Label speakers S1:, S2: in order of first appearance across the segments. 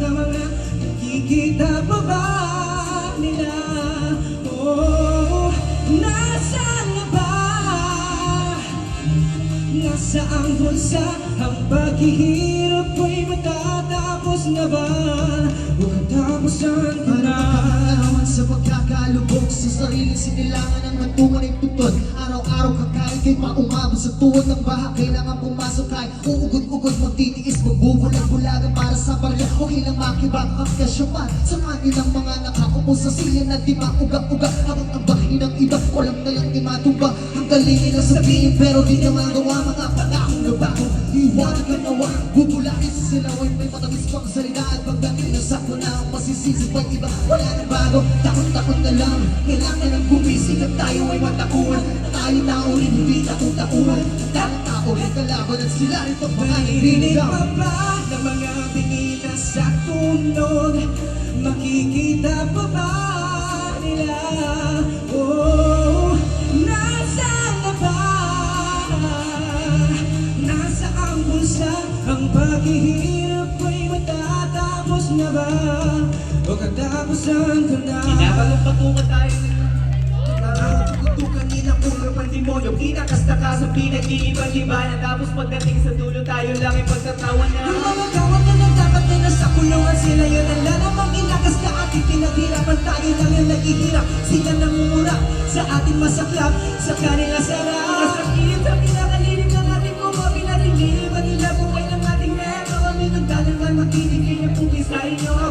S1: ng mga Nakikita pa ba nila? Oh, nasaan na ba? Nasaan bulsa ang paghihirap ko'y matatapos na ba? O katapusan
S2: sa pagkakalubog Sa sarili sinilangan ng nantungan ay tutod Araw-araw kakain kay maumabot sa tuhod ng baha Kailangan pumasok kahit uugod-ugod Magtitiis, magbubulag-bulagan para sa barya. Okay lang makibang ang kasyaman Sa kanilang mga nakaupo sa silya na di mauga-uga. Habang ang bahay ng iba, walang na lang di matumba Ang galing nilang sabihin pero di na magawa. Mga panahon na bago, iwanan ka nawa. Bubulakin sa silaway, may matamis pang salita. At pagdating na sakto na ang masisisi pag iba. Wala na bago, takot-takot na lang Kailangan ng gumising at tayo ay matakuan Tayo tao rin, hindi takot-takuan Tao rin kalaban at sila rin pag mga nililigaw
S1: pa ba ng mga binina sa tunog? Makikita pa ba nila? Oh, nasaan na ba? Nasa ang bulsa ang paghihirap ko'y matatapos na ba? O katapusan ko na?
S3: Patungo tayo. Tutukan nilang ulo pang demonyo Kinakasta ka sa pinag-iiban-libanan Tapos pagdating sa dulo tayo lang ay pagtatawa na.
S1: Ang mga gawat na nang dapat na nasa kulungan Sila. Yun ang lalamang inagas na ating pinaghirapan. Tayo lang yung naghihirap. Sila namumura sa ating masaklap. Sa kanila sarap
S3: Masakit sa pinakalilig ng ating mga pinarililig Manila buhay ng ating meron Kami nagdalaman makinig ng pugis sa inyo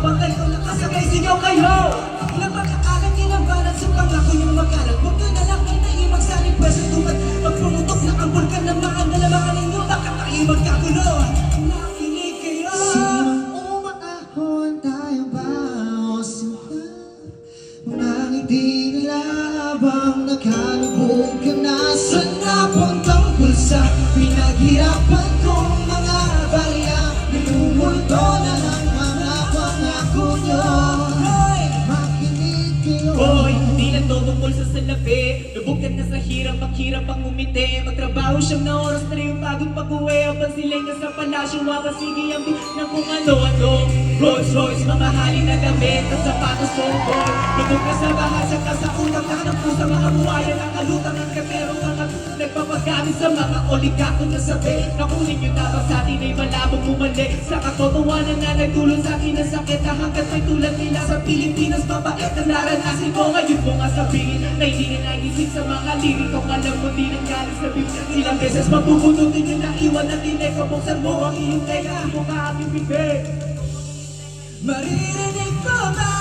S3: habang
S2: nakalubog ka na. Sa napuntang bulsa Pinaghirapan kong mga barya. Lumulto na ng mga pangako nyo
S3: na tungkol sa salapi Lubugkat na sa hirap, ang hirap ang umiti Magtrabaho siyang na oras na yung pagod pag-uwi Habang sila'y nasa palasyo, makasigi ang bit ng kung ano-ano. Rolls Royce, mamahalin na damit At sapatos so boy Lubog ka sa bahasa sa utang na ng pusa Mga buhaya ng kalutang ng katero nagpapagamit sa mga oligako na sabi Nakunin nyo na ba sa atin ay malabong bumali Sa katotohanan na nagdulot sa akin ang sakit Na hanggat may tulad nila sa Pilipinas Mabait na naranasin ko. Ngayon mo nga sabihin Na hindi na nagising sa mga lirik ko Alam mo di nang galing sa Biblia. Ilang beses mabubunutin yun na iwan na tinay Kabuksan mo ang iyong teka Mo ka aming bibig.
S1: Maririnig ko ba?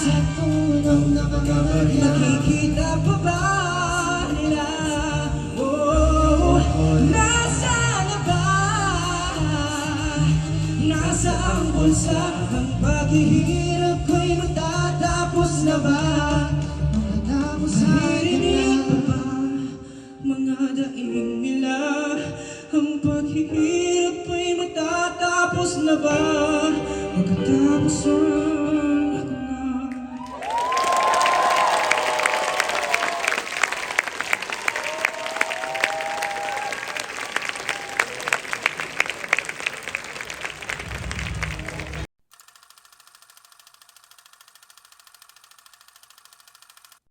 S2: Sa tunong nakakabarya
S1: Nakikita pa ba bulsa Ang paghihirap ko'y matatapos na ba?
S2: Matapos sa
S1: Maririnig pa ba mga daing nila? Ang paghihirap ko'y matatapos na ba? Magkatapos ang